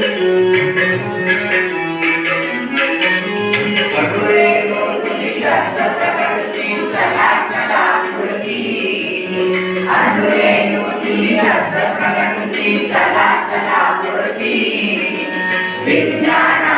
परो रिल्षः आप उरुपल्णी, तो आप जा तो आप रुरुति sौणा आप उरुति, अन्यू आनो्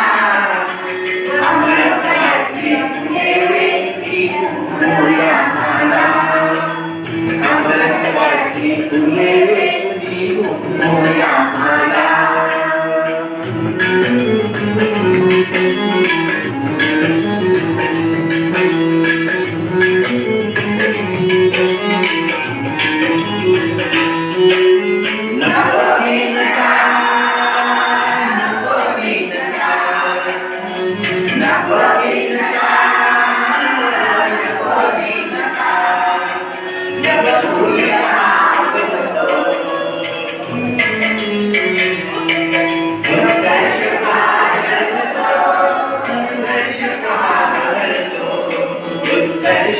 எனக்குள்ளே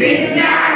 With now.